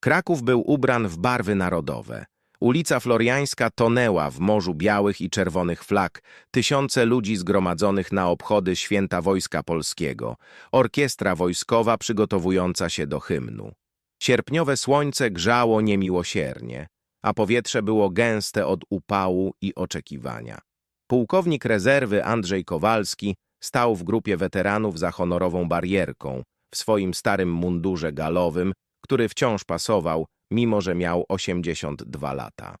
Kraków był ubran w barwy narodowe. Ulica Floriańska tonęła w morzu białych i czerwonych flag, tysiące ludzi zgromadzonych na obchody Święta Wojska Polskiego, orkiestra wojskowa przygotowująca się do hymnu. Sierpniowe słońce grzało niemiłosiernie, a powietrze było gęste od upału i oczekiwania. Pułkownik rezerwy Andrzej Kowalski stał w grupie weteranów za honorową barierką, w swoim starym mundurze galowym, który wciąż pasował, mimo że miał 82 lata.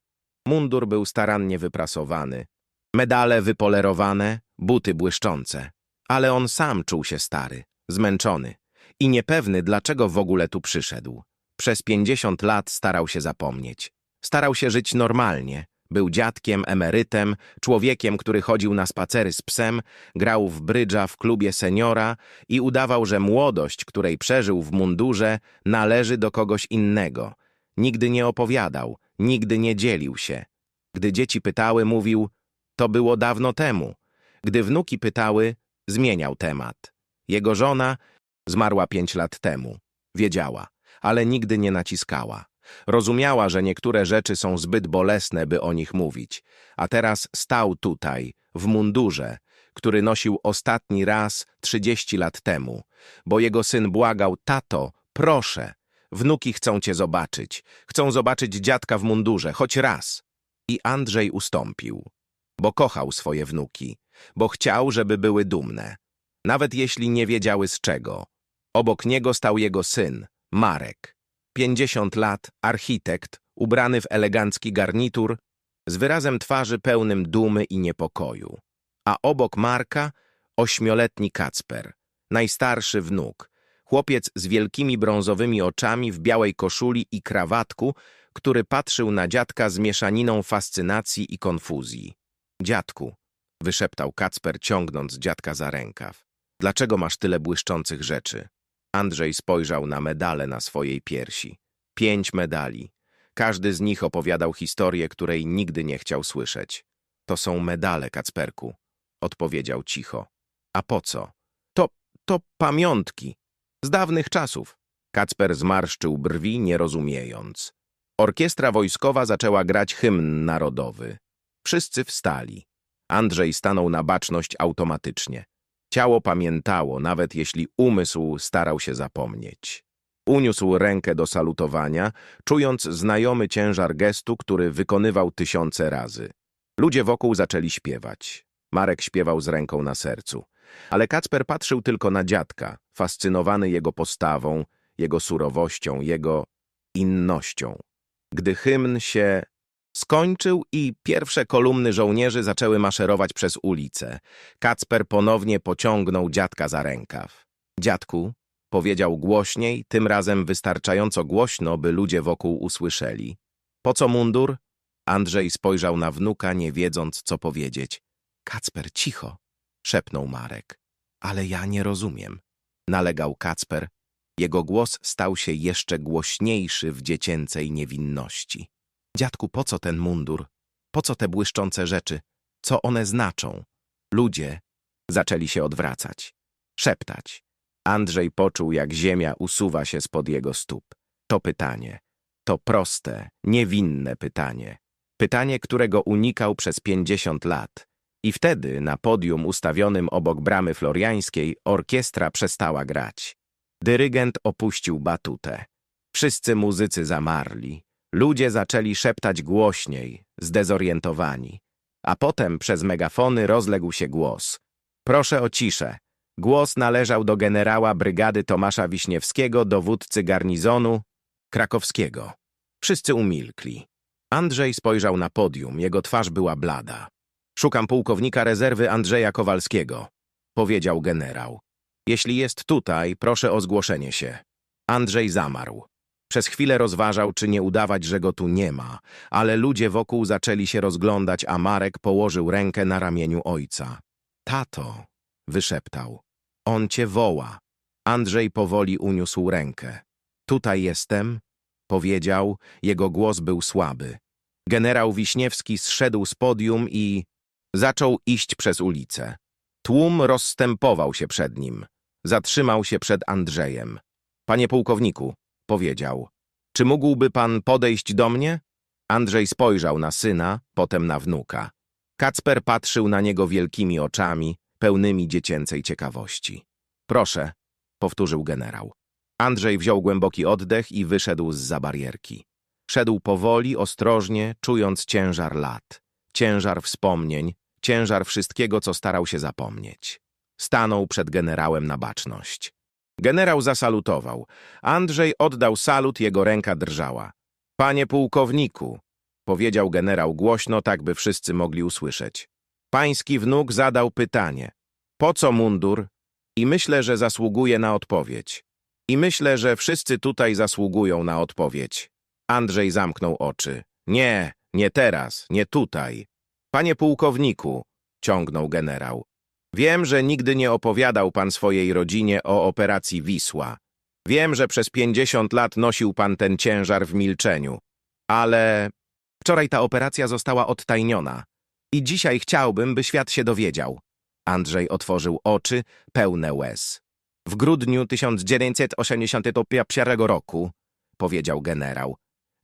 Mundur był starannie wyprasowany, medale wypolerowane, buty błyszczące, ale on sam czuł się stary, zmęczony i niepewny, dlaczego w ogóle tu przyszedł. Przez 50 lat starał się zapomnieć. Starał się żyć normalnie. Był dziadkiem, emerytem, człowiekiem, który chodził na spacery z psem, grał w brydża w klubie seniora i udawał, że młodość, której przeżył w mundurze, należy do kogoś innego. Nigdy nie opowiadał, nigdy nie dzielił się. Gdy dzieci pytały, mówił, to było dawno temu. Gdy wnuki pytały, zmieniał temat. Jego żona zmarła pięć lat temu. Wiedziała, ale nigdy nie naciskała. Rozumiała, że niektóre rzeczy są zbyt bolesne, by o nich mówić, a teraz stał tutaj, w mundurze, który nosił ostatni raz 30 lat temu, bo jego syn błagał, tato, proszę, wnuki chcą cię zobaczyć, chcą zobaczyć dziadka w mundurze, choć raz. I Andrzej ustąpił, bo kochał swoje wnuki, bo chciał, żeby były dumne, nawet jeśli nie wiedziały z czego. Obok niego stał jego syn, Marek. 50 lat, architekt, ubrany w elegancki garnitur, z wyrazem twarzy pełnym dumy i niepokoju. A obok Marka ośmioletni Kacper, najstarszy wnuk, chłopiec z wielkimi brązowymi oczami w białej koszuli i krawatku, który patrzył na dziadka z mieszaniną fascynacji i konfuzji. Dziadku, wyszeptał Kacper, ciągnąc dziadka za rękaw. Dlaczego masz tyle błyszczących rzeczy? Andrzej spojrzał na medale na swojej piersi. Pięć medali. Każdy z nich opowiadał historię, której nigdy nie chciał słyszeć. To są medale, Kacperku, odpowiedział cicho. A po co? To, to pamiątki. Z dawnych czasów. Kacper zmarszczył brwi, nie rozumiejąc. Orkiestra wojskowa zaczęła grać hymn narodowy. Wszyscy wstali. Andrzej stanął na baczność automatycznie. Ciało pamiętało, nawet jeśli umysł starał się zapomnieć. Uniósł rękę do salutowania, czując znajomy ciężar gestu, który wykonywał tysiące razy. Ludzie wokół zaczęli śpiewać. Marek śpiewał z ręką na sercu. Ale Kacper patrzył tylko na dziadka, fascynowany jego postawą, jego surowością, jego innością. Gdy hymn się skończył i pierwsze kolumny żołnierzy zaczęły maszerować przez ulicę, Kacper ponownie pociągnął dziadka za rękaw. Dziadku, powiedział głośniej, tym razem wystarczająco głośno, by ludzie wokół usłyszeli. Po co mundur? Andrzej spojrzał na wnuka, nie wiedząc, co powiedzieć. Kacper, cicho, szepnął Marek. Ale ja nie rozumiem, nalegał Kacper. Jego głos stał się jeszcze głośniejszy w dziecięcej niewinności. Dziadku, po co ten mundur? Po co te błyszczące rzeczy? Co one znaczą? Ludzie zaczęli się odwracać, szeptać. Andrzej poczuł, jak ziemia usuwa się spod jego stóp. To pytanie, to proste, niewinne pytanie. Pytanie, którego unikał przez pięćdziesiąt lat. I wtedy, na podium ustawionym obok bramy floriańskiej, orkiestra przestała grać. Dyrygent opuścił batutę. Wszyscy muzycy zamarli. Ludzie zaczęli szeptać głośniej, zdezorientowani. A potem przez megafony rozległ się głos. Proszę o ciszę. Głos należał do generała brygady Tomasza Wiśniewskiego, dowódcy garnizonu krakowskiego. Wszyscy umilkli. Andrzej spojrzał na podium, jego twarz była blada. Szukam pułkownika rezerwy Andrzeja Kowalskiego, powiedział generał. Jeśli jest tutaj, proszę o zgłoszenie się. Andrzej zamarł. Przez chwilę rozważał, czy nie udawać, że go tu nie ma, ale ludzie wokół zaczęli się rozglądać, a Marek położył rękę na ramieniu ojca. Tato, wyszeptał. On cię woła. Andrzej powoli uniósł rękę. Tutaj jestem, powiedział, jego głos był słaby. Generał Wiśniewski zszedł z podium i zaczął iść przez ulicę. Tłum rozstępował się przed nim. Zatrzymał się przed Andrzejem. Panie pułkowniku, powiedział. Czy mógłby pan podejść do mnie? Andrzej spojrzał na syna, potem na wnuka. Kacper patrzył na niego wielkimi oczami, pełnymi dziecięcej ciekawości. Proszę, powtórzył generał. Andrzej wziął głęboki oddech i wyszedł z za barierki. Szedł powoli, ostrożnie, czując ciężar lat, ciężar wspomnień, ciężar wszystkiego, co starał się zapomnieć. Stanął przed generałem na baczność. Generał zasalutował. Andrzej oddał salut, jego ręka drżała. Panie pułkowniku, powiedział generał głośno, tak by wszyscy mogli usłyszeć. Pański wnuk zadał pytanie. Po co mundur? I myślę, że zasługuje na odpowiedź. I myślę, że wszyscy tutaj zasługują na odpowiedź. Andrzej zamknął oczy. Nie, nie teraz, nie tutaj. Panie pułkowniku, ciągnął generał. Wiem, że nigdy nie opowiadał pan swojej rodzinie o operacji Wisła. Wiem, że przez pięćdziesiąt lat nosił pan ten ciężar w milczeniu. Ale wczoraj ta operacja została odtajniona. I dzisiaj chciałbym, by świat się dowiedział. Andrzej otworzył oczy, pełne łez. W grudniu 1981 roku, powiedział generał,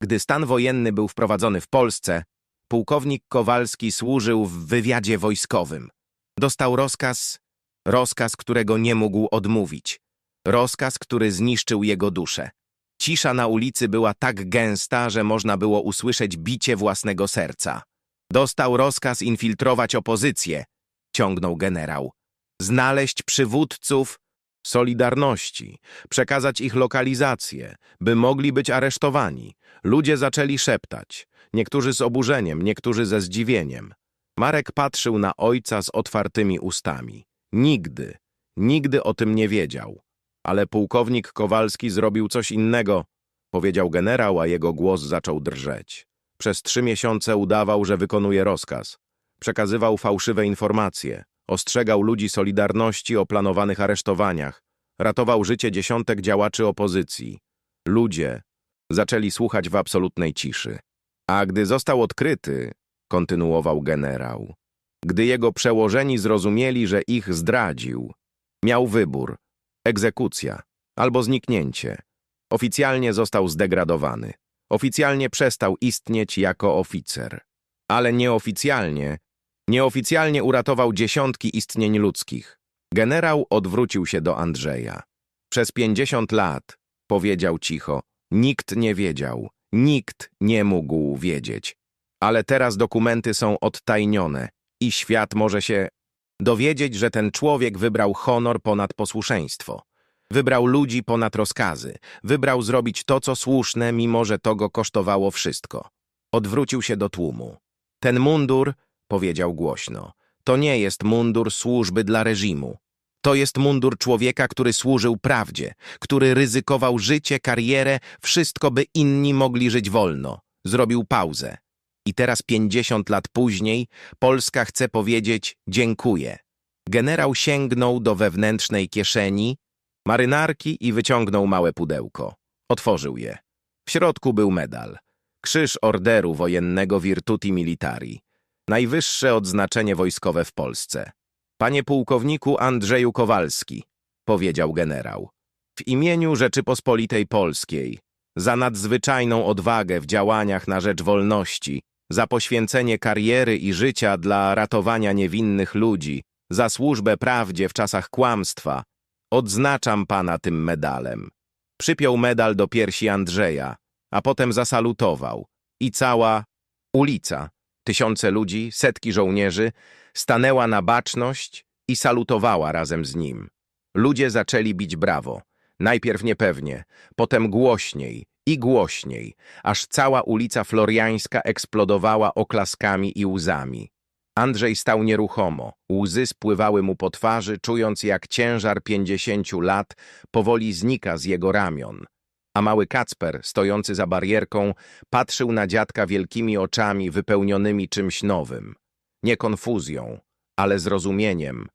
gdy stan wojenny był wprowadzony w Polsce, pułkownik Kowalski służył w wywiadzie wojskowym. Dostał rozkaz, rozkaz, którego nie mógł odmówić. Rozkaz, który zniszczył jego duszę. Cisza na ulicy była tak gęsta, że można było usłyszeć bicie własnego serca. Dostał rozkaz infiltrować opozycję, ciągnął generał. Znaleźć przywódców Solidarności, przekazać ich lokalizację, by mogli być aresztowani. Ludzie zaczęli szeptać, niektórzy z oburzeniem, niektórzy ze zdziwieniem. Marek patrzył na ojca z otwartymi ustami. Nigdy, nigdy o tym nie wiedział. Ale pułkownik Kowalski zrobił coś innego, powiedział generał, a jego głos zaczął drżeć. Przez trzy miesiące udawał, że wykonuje rozkaz. Przekazywał fałszywe informacje. Ostrzegał ludzi Solidarności o planowanych aresztowaniach. Ratował życie dziesiątek działaczy opozycji. Ludzie zaczęli słuchać w absolutnej ciszy. A gdy został odkryty, kontynuował generał, gdy jego przełożeni zrozumieli, że ich zdradził, miał wybór egzekucja albo zniknięcie. Oficjalnie został zdegradowany. Oficjalnie przestał istnieć jako oficer. Ale nieoficjalnie Nieoficjalnie uratował dziesiątki istnień ludzkich. Generał odwrócił się do Andrzeja. Przez pięćdziesiąt lat, powiedział cicho, nikt nie wiedział, nikt nie mógł wiedzieć. Ale teraz dokumenty są odtajnione i świat może się dowiedzieć, że ten człowiek wybrał honor ponad posłuszeństwo. Wybrał ludzi ponad rozkazy. Wybrał zrobić to, co słuszne, mimo że to go kosztowało wszystko. Odwrócił się do tłumu. Ten mundur powiedział głośno. To nie jest mundur służby dla reżimu. To jest mundur człowieka, który służył prawdzie, który ryzykował życie, karierę, wszystko, by inni mogli żyć wolno. Zrobił pauzę. I teraz pięćdziesiąt lat później Polska chce powiedzieć dziękuję. Generał sięgnął do wewnętrznej kieszeni marynarki i wyciągnął małe pudełko. Otworzył je. W środku był medal. Krzyż Orderu Wojennego Virtuti Militari. Najwyższe odznaczenie wojskowe w Polsce. Panie pułkowniku Andrzeju Kowalski, powiedział generał, w imieniu Rzeczypospolitej Polskiej, za nadzwyczajną odwagę w działaniach na rzecz wolności, za poświęcenie kariery i życia dla ratowania niewinnych ludzi, za służbę prawdzie w czasach kłamstwa, odznaczam pana tym medalem. Przypiął medal do piersi Andrzeja, a potem zasalutował i cała ulica tysiące ludzi, setki żołnierzy, stanęła na baczność i salutowała razem z nim. Ludzie zaczęli bić brawo. Najpierw niepewnie, potem głośniej i głośniej, aż cała ulica Floriańska eksplodowała oklaskami i łzami. Andrzej stał nieruchomo, łzy spływały mu po twarzy, czując jak ciężar pięćdziesięciu lat powoli znika z jego ramion a mały Kacper, stojący za barierką, patrzył na dziadka wielkimi oczami wypełnionymi czymś nowym. Nie konfuzją, ale zrozumieniem,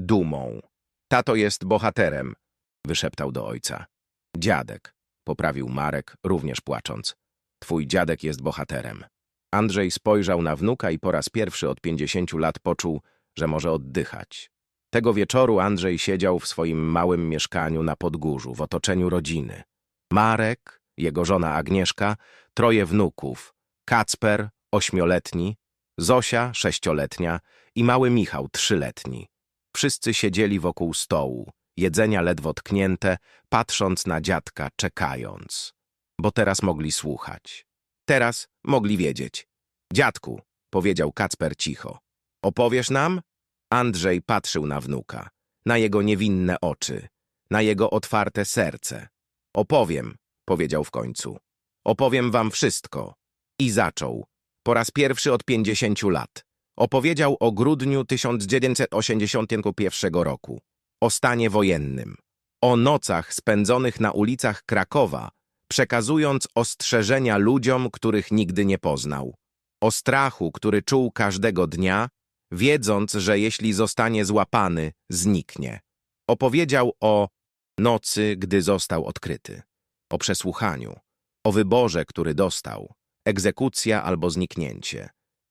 dumą. Tato jest bohaterem, wyszeptał do ojca. Dziadek, poprawił Marek, również płacząc. Twój dziadek jest bohaterem. Andrzej spojrzał na wnuka i po raz pierwszy od pięćdziesięciu lat poczuł, że może oddychać. Tego wieczoru Andrzej siedział w swoim małym mieszkaniu na Podgórzu, w otoczeniu rodziny. Marek jego żona Agnieszka, troje wnuków, Kacper, ośmioletni, Zosia, sześcioletnia i mały Michał, trzyletni. Wszyscy siedzieli wokół stołu, jedzenia ledwo tknięte, patrząc na dziadka, czekając. Bo teraz mogli słuchać. Teraz mogli wiedzieć. Dziadku, powiedział Kacper cicho. Opowiesz nam? Andrzej patrzył na wnuka, na jego niewinne oczy, na jego otwarte serce. Opowiem, powiedział w końcu. Opowiem wam wszystko. I zaczął. Po raz pierwszy od pięćdziesięciu lat. Opowiedział o grudniu 1981 roku. O stanie wojennym. O nocach spędzonych na ulicach Krakowa, przekazując ostrzeżenia ludziom, których nigdy nie poznał. O strachu, który czuł każdego dnia, wiedząc, że jeśli zostanie złapany, zniknie. Opowiedział o nocy, gdy został odkryty. O przesłuchaniu. O wyborze, który dostał. Egzekucja albo zniknięcie.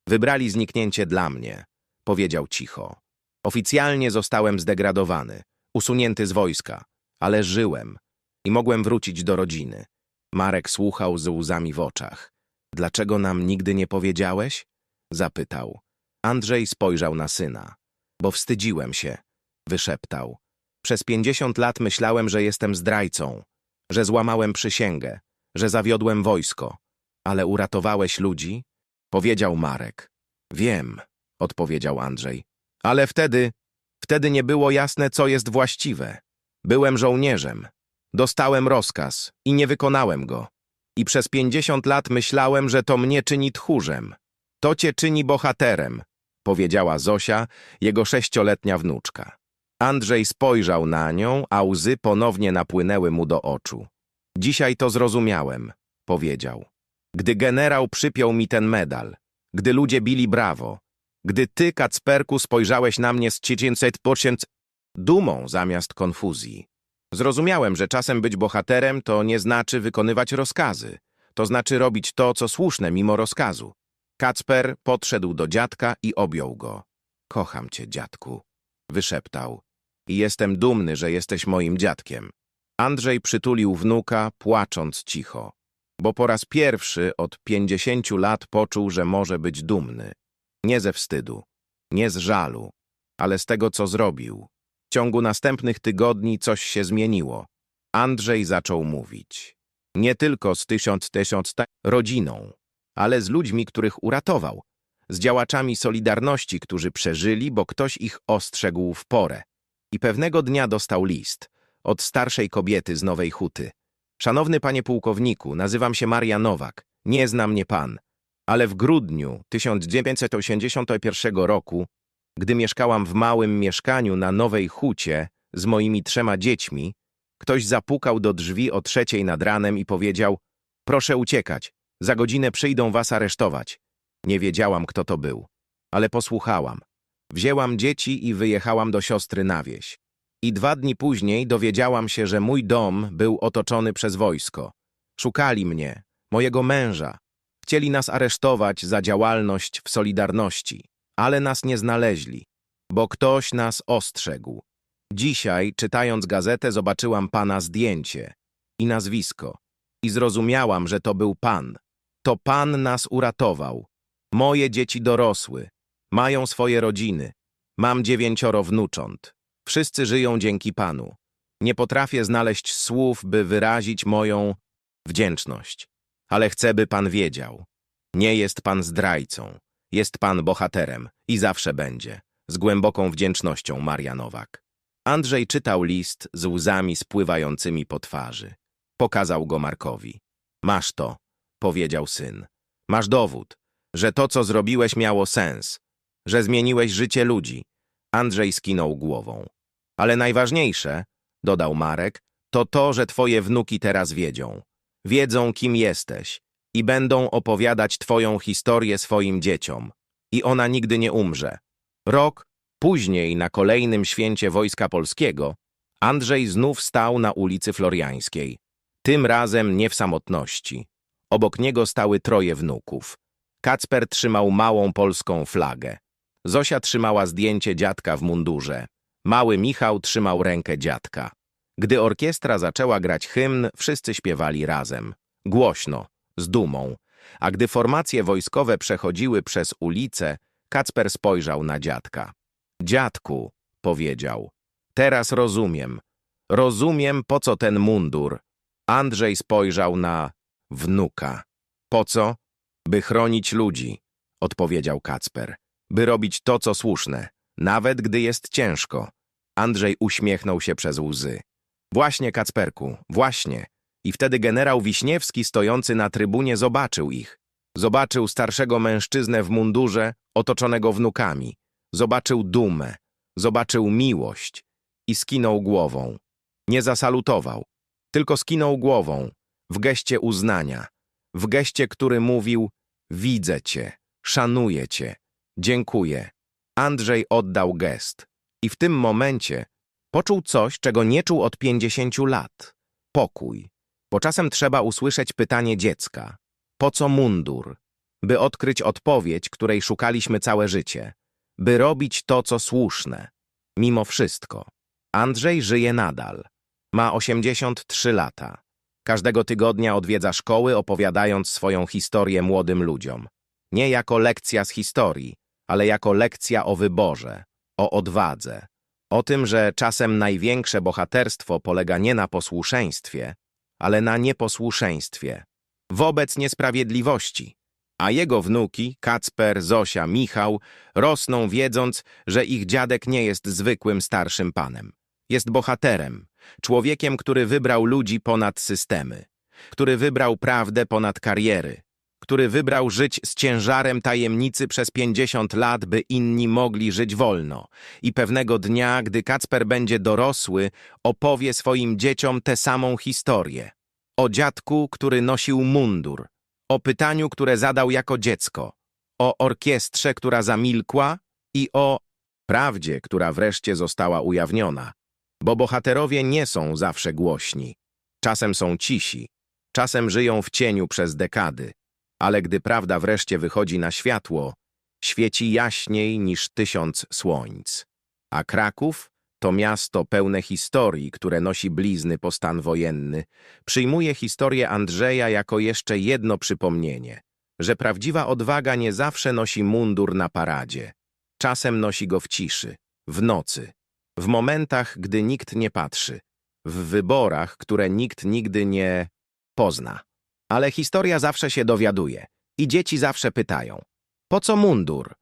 Wybrali zniknięcie dla mnie, powiedział cicho. Oficjalnie zostałem zdegradowany, usunięty z wojska, ale żyłem i mogłem wrócić do rodziny. Marek słuchał z łzami w oczach. Dlaczego nam nigdy nie powiedziałeś? Zapytał. Andrzej spojrzał na syna. Bo wstydziłem się, wyszeptał. Przez pięćdziesiąt lat myślałem, że jestem zdrajcą, że złamałem przysięgę, że zawiodłem wojsko. Ale uratowałeś ludzi? Powiedział Marek. Wiem, odpowiedział Andrzej. Ale wtedy, wtedy nie było jasne, co jest właściwe. Byłem żołnierzem. Dostałem rozkaz i nie wykonałem go. I przez pięćdziesiąt lat myślałem, że to mnie czyni tchórzem. To cię czyni bohaterem, powiedziała Zosia, jego sześcioletnia wnuczka. Andrzej spojrzał na nią, a łzy ponownie napłynęły mu do oczu. Dzisiaj to zrozumiałem, powiedział. Gdy generał przypiął mi ten medal, gdy ludzie bili brawo, gdy ty, Kacperku, spojrzałeś na mnie z 500% dumą zamiast konfuzji. Zrozumiałem, że czasem być bohaterem to nie znaczy wykonywać rozkazy. To znaczy robić to, co słuszne mimo rozkazu. Kacper podszedł do dziadka i objął go. Kocham cię, dziadku, wyszeptał. I jestem dumny, że jesteś moim dziadkiem. Andrzej przytulił wnuka, płacząc cicho, bo po raz pierwszy od pięćdziesięciu lat poczuł, że może być dumny. Nie ze wstydu, nie z żalu, ale z tego, co zrobił. W ciągu następnych tygodni coś się zmieniło. Andrzej zaczął mówić. Nie tylko z tysiąc tysiąc rodziną, ale z ludźmi, których uratował. Z działaczami Solidarności, którzy przeżyli, bo ktoś ich ostrzegł w porę. I pewnego dnia dostał list od starszej kobiety z Nowej Huty. Szanowny panie pułkowniku, nazywam się Maria Nowak. Nie zna mnie pan. Ale w grudniu 1981 roku, gdy mieszkałam w małym mieszkaniu na Nowej Hucie z moimi trzema dziećmi, ktoś zapukał do drzwi o trzeciej nad ranem i powiedział Proszę uciekać, za godzinę przyjdą was aresztować. Nie wiedziałam, kto to był, ale posłuchałam. Wzięłam dzieci i wyjechałam do siostry na wieś. I dwa dni później dowiedziałam się, że mój dom był otoczony przez wojsko. Szukali mnie, mojego męża. Chcieli nas aresztować za działalność w Solidarności, ale nas nie znaleźli, bo ktoś nas ostrzegł. Dzisiaj, czytając gazetę, zobaczyłam pana zdjęcie i nazwisko i zrozumiałam, że to był pan. To pan nas uratował. Moje dzieci dorosły, mają swoje rodziny. Mam dziewięcioro wnucząt. Wszyscy żyją dzięki Panu. Nie potrafię znaleźć słów, by wyrazić moją wdzięczność. Ale chcę, by Pan wiedział. Nie jest Pan zdrajcą. Jest Pan bohaterem i zawsze będzie. Z głęboką wdzięcznością, Maria Nowak. Andrzej czytał list z łzami spływającymi po twarzy. Pokazał go Markowi. Masz to, powiedział syn. Masz dowód, że to, co zrobiłeś, miało sens, że zmieniłeś życie ludzi. Andrzej skinął głową. Ale najważniejsze, dodał Marek, to to, że twoje wnuki teraz wiedzią. Wiedzą, kim jesteś i będą opowiadać twoją historię swoim dzieciom. I ona nigdy nie umrze. Rok później, na kolejnym święcie Wojska Polskiego, Andrzej znów stał na ulicy Floriańskiej. Tym razem nie w samotności. Obok niego stały troje wnuków. Kacper trzymał małą polską flagę. Zosia trzymała zdjęcie dziadka w mundurze. Mały Michał trzymał rękę dziadka. Gdy orkiestra zaczęła grać hymn, wszyscy śpiewali razem. głośno, z dumą. A gdy formacje wojskowe przechodziły przez ulicę, Kacper spojrzał na dziadka. Dziadku, powiedział, teraz rozumiem. Rozumiem, po co ten mundur. Andrzej spojrzał na wnuka. Po co? By chronić ludzi, odpowiedział Kacper. By robić to, co słuszne, nawet gdy jest ciężko. Andrzej uśmiechnął się przez łzy. Właśnie, Kacperku, właśnie. I wtedy generał Wiśniewski stojący na trybunie zobaczył ich. Zobaczył starszego mężczyznę w mundurze, otoczonego wnukami. Zobaczył dumę, zobaczył miłość i skinął głową. Nie zasalutował, tylko skinął głową, w geście uznania, w geście, który mówił widzę cię, szanuję cię, dziękuję. Andrzej oddał gest i w tym momencie poczuł coś, czego nie czuł od pięćdziesięciu lat. Pokój. Bo czasem trzeba usłyszeć pytanie dziecka. Po co mundur? By odkryć odpowiedź, której szukaliśmy całe życie. By robić to, co słuszne. Mimo wszystko. Andrzej żyje nadal. Ma 83 lata. Każdego tygodnia odwiedza szkoły, opowiadając swoją historię młodym ludziom. Nie jako lekcja z historii, ale jako lekcja o wyborze, o odwadze. O tym, że czasem największe bohaterstwo polega nie na posłuszeństwie, ale na nieposłuszeństwie. Wobec niesprawiedliwości. A jego wnuki, Kacper, Zosia, Michał, rosną wiedząc, że ich dziadek nie jest zwykłym starszym panem. Jest bohaterem, człowiekiem, który wybrał ludzi ponad systemy, który wybrał prawdę ponad kariery, który wybrał żyć z ciężarem tajemnicy przez 50 lat, by inni mogli żyć wolno. I pewnego dnia, gdy Kacper będzie dorosły, opowie swoim dzieciom tę samą historię. O dziadku, który nosił mundur, o pytaniu, które zadał jako dziecko, o orkiestrze, która zamilkła i o prawdzie, która wreszcie została ujawniona. Bo bohaterowie nie są zawsze głośni. Czasem są cisi, czasem żyją w cieniu przez dekady, ale gdy prawda wreszcie wychodzi na światło, świeci jaśniej niż tysiąc słońc. A Kraków to miasto pełne historii, które nosi blizny po stan wojenny, przyjmuje historię Andrzeja jako jeszcze jedno przypomnienie, że prawdziwa odwaga nie zawsze nosi mundur na paradzie. Czasem nosi go w ciszy, w nocy, w momentach, gdy nikt nie patrzy, w wyborach, które nikt nigdy nie pozna. Ale historia zawsze się dowiaduje i dzieci zawsze pytają, po co mundur?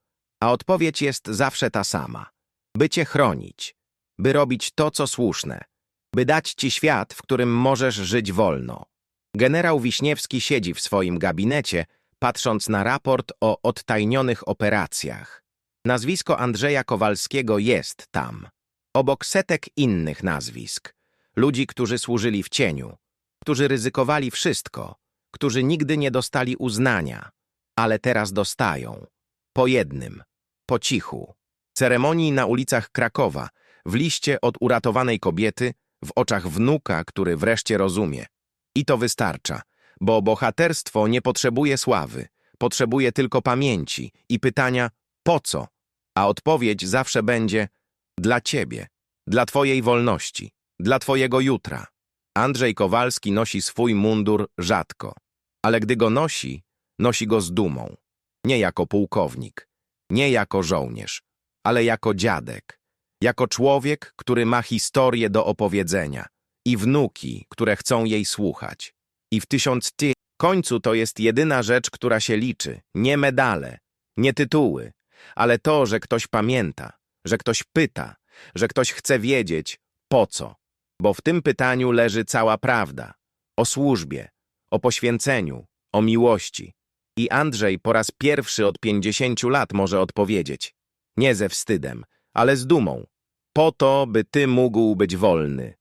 A odpowiedź jest zawsze ta sama. By cię chronić, by robić to, co słuszne, by dać ci świat, w którym możesz żyć wolno. Generał Wiśniewski siedzi w swoim gabinecie, patrząc na raport o odtajnionych operacjach. Nazwisko Andrzeja Kowalskiego jest tam, obok setek innych nazwisk. Ludzi, którzy służyli w cieniu, którzy ryzykowali wszystko, którzy nigdy nie dostali uznania, ale teraz dostają. Po jednym, po cichu. Ceremonii na ulicach Krakowa, w liście od uratowanej kobiety, w oczach wnuka, który wreszcie rozumie. I to wystarcza, bo bohaterstwo nie potrzebuje sławy, potrzebuje tylko pamięci i pytania po co? A odpowiedź zawsze będzie dla ciebie, dla twojej wolności, dla twojego jutra. Andrzej Kowalski nosi swój mundur rzadko, ale gdy go nosi, nosi go z dumą. Nie jako pułkownik, nie jako żołnierz, ale jako dziadek, jako człowiek, który ma historię do opowiedzenia i wnuki, które chcą jej słuchać. I w tysiąc ty końcu to jest jedyna rzecz, która się liczy, nie medale, nie tytuły, ale to, że ktoś pamięta, że ktoś pyta, że ktoś chce wiedzieć, po co. Bo w tym pytaniu leży cała prawda. O służbie, o poświęceniu, o miłości. I Andrzej po raz pierwszy od pięćdziesięciu lat może odpowiedzieć. Nie ze wstydem, ale z dumą. Po to, by ty mógł być wolny.